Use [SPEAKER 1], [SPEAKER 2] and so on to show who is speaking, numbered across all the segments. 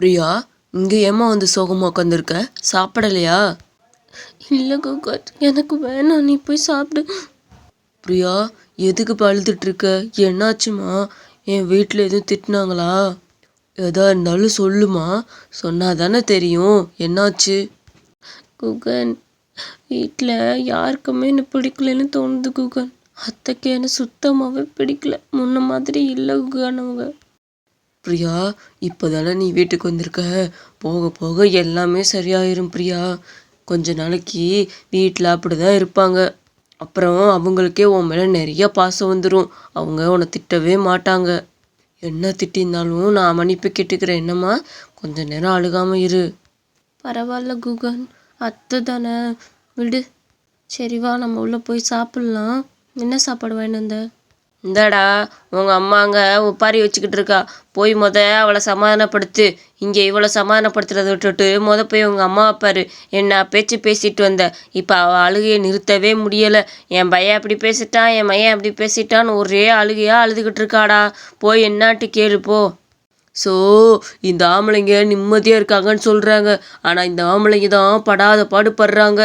[SPEAKER 1] பிரியா இங்கே ஏம்மா வந்து சோகமாக உட்காந்துருக்க சாப்பிடலையா?
[SPEAKER 2] இல்லை குகர் எனக்கு வேணாம் நீ போய் சாப்பிடு.
[SPEAKER 1] பிரியா எதுக்கு இருக்க என்னாச்சுமா? என் வீட்டில் எதுவும் திட்டினாங்களா? எதா இருந்தாலும் சொல்லுமா. சொன்னா தானே தெரியும். என்னாச்சு?
[SPEAKER 2] குகன் வீட்டில் யாருக்குமே என்ன பிடிக்கலன்னு தோணுது குகன் அத்தைக்கு என்ன சுத்தமாகவே பிடிக்கல. முன்ன மாதிரி இல்லை குகன் அவங்க
[SPEAKER 1] பிரியா இப்போ தானே நீ வீட்டுக்கு வந்திருக்க? போக போக எல்லாமே சரியாயிரும் பிரியா. கொஞ்ச நாளைக்கு வீட்டில் அப்படி தான் இருப்பாங்க. அப்புறம் அவங்களுக்கே உன் மேலே நிறைய பாசம் வந்துடும் அவங்க உன்னை திட்டவே மாட்டாங்க. என்ன திட்டிருந்தாலும் நான் மன்னிப்பு கேட்டுக்கிறேன். என்னம்மா? கொஞ்ச நேரம் அழுகாமல் இரு.
[SPEAKER 2] பரவாயில்ல குகன். அத்தை தானே. விடு. சரிவா நம்ம உள்ளே போய் சாப்பிட்லாம். என்ன சாப்பாடு வாங்கினு வந்த?
[SPEAKER 1] இந்தாடா உங்கள் அம்மா அங்கே உப்பாரி வச்சுக்கிட்டு இருக்கா. போய் முத அவளை சமாதானப்படுத்து. இங்கே இவளை சமாதானப்படுத்துறதை விட்டுட்டு முத போய் உங்கள் அம்மாவை பாரு. என்ன பேச்சு பேசிட்டு வந்த. இப்போ அவள் அழுகையை நிறுத்தவே முடியலை. என் பையன் அப்படி பேசிட்டான் என் மையன் அப்படி பேசிட்டான்னு ஒரே அழுகையாக அழுதுகிட்டு இருக்காடா. போய் என்னாட்டு கேளு போ. ஸோ இந்த ஆம்பளைங்க நிம்மதியாக இருக்காங்கன்னு சொல்கிறாங்க ஆனால் இந்த ஆம்பளைங்க தான் படாத பாடு படுறாங்க.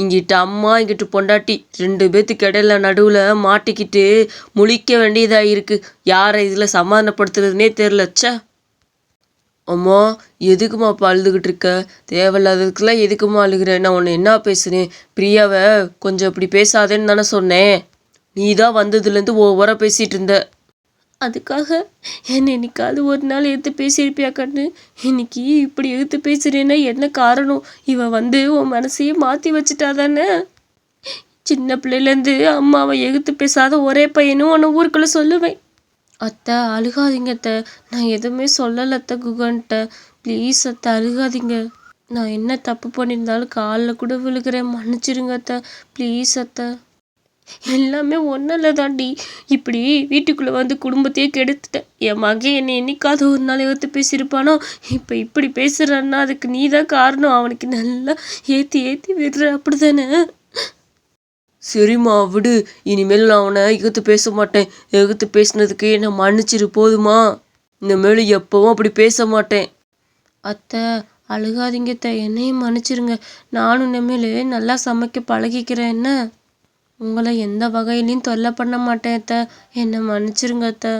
[SPEAKER 1] இங்கிட்ட அம்மா இங்கிட்டு பொண்டாட்டி ரெண்டு பேத்துக்கு இடையில நடுவில் மாட்டிக்கிட்டு முழிக்க வேண்டியதாக இருக்குது யாரை இதில் சமாதானப்படுத்துறதுனே தெரில ச்சே. அம்மா எதுக்குமா அழுதுகிட்டு இருக்க? தேவையில்லாததுக்கெல்லாம் எதுக்குமா அழுகிற? நான் உன்னை என்ன பேசுனேன் பிரியாவை கொஞ்சம் இப்படி பேசாதேன்னு தானே சொன்னேன். நீ தான் வந்ததுலேருந்து ஓவராக பேசிகிட்டு இருந்த.
[SPEAKER 2] அதுக்காக என்னை என்னைக்காவது ஒரு நாள் எடுத்து பேசியிருப்பியா கண்ணு? இன்னைக்கு இப்படி எடுத்து பேசுகிறேன்னா என்ன காரணம்? இவன் வந்து உன் மனசையே மாற்றி வச்சுட்டா தானே? சின்ன பிள்ளையிலேருந்து அம்மாவை எகுத்து பேசாத ஒரே பையனும் உன்னை ஊருக்குள்ளே சொல்லுவேன். அத்தை அழுகாதீங்க அத்தை. நான் எதுவுமே சொல்லலை அத்தை குகன்ட்ட. ப்ளீஸ் அத்தை அழுகாதீங்க. நான் என்ன தப்பு பண்ணியிருந்தாலும் காலில் கூட விழுகிறேன். மன்னிச்சிருங்க அத்தை. ப்ளீஸ் அத்தை. எல்லாமே ஒன்றில் தாண்டி இப்படி வீட்டுக்குள்ளே வந்து குடும்பத்தையே கெடுத்துட்டேன். என் மகன் என்னை என்னைக்காவது ஒரு நாள் எடுத்து பேசியிருப்பானோ? இப்போ இப்படி பேசுகிறான்னா அதுக்கு நீ தான் காரணம். அவனுக்கு நல்லா ஏற்றி ஏற்றி விடுற அப்படி தானே
[SPEAKER 1] சரிம்மா விடு. இனிமேல் நான் அவனை எகுத்து பேச மாட்டேன். எகுத்து பேசினதுக்கு என்னை மன்னிச்சிரு போதுமா? இனிமேல் எப்பவும் அப்படி பேச மாட்டேன்.
[SPEAKER 2] அத்தை அழுகாதீங்கத்த என்னையும் மன்னிச்சிருங்க. நானும் இனிமேல் நல்லா சமைக்க பழகிக்கிறேன். என்ன? உங்களை எந்த வகையிலையும் தொல்லை பண்ண மாட்டேன் அத்தை. என்னை மன்னிச்சிருங்க அத்தை.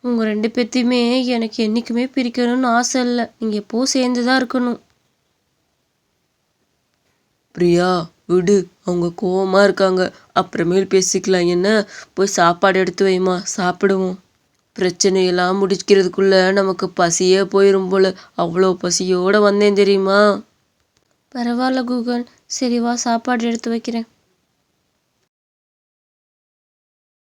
[SPEAKER 2] உங்கள் ரெண்டு பேர்த்தையுமே எனக்கு என்றைக்குமே பிரிக்கணும்னு ஆசை இல்லை. நீங்கள் எப்போவும் சேர்ந்து தான் இருக்கணும்.
[SPEAKER 1] பிரியா விடு. அவங்க கோவமா இருக்காங்க. அப்புறமேல் பேசிக்கலாம். என்ன? போய் சாப்பாடு எடுத்து வைமா சாப்பிடுவோம். பிரச்சனையெல்லாம் முடிக்கிறதுக்குள்ள நமக்கு பசியே போயிடும் போல. அவ்வளோ பசியோட வந்தேன் தெரியுமா?
[SPEAKER 2] பரவாயில்ல கூகன் சரி வா சாப்பாடு எடுத்து வைக்கிறேன்.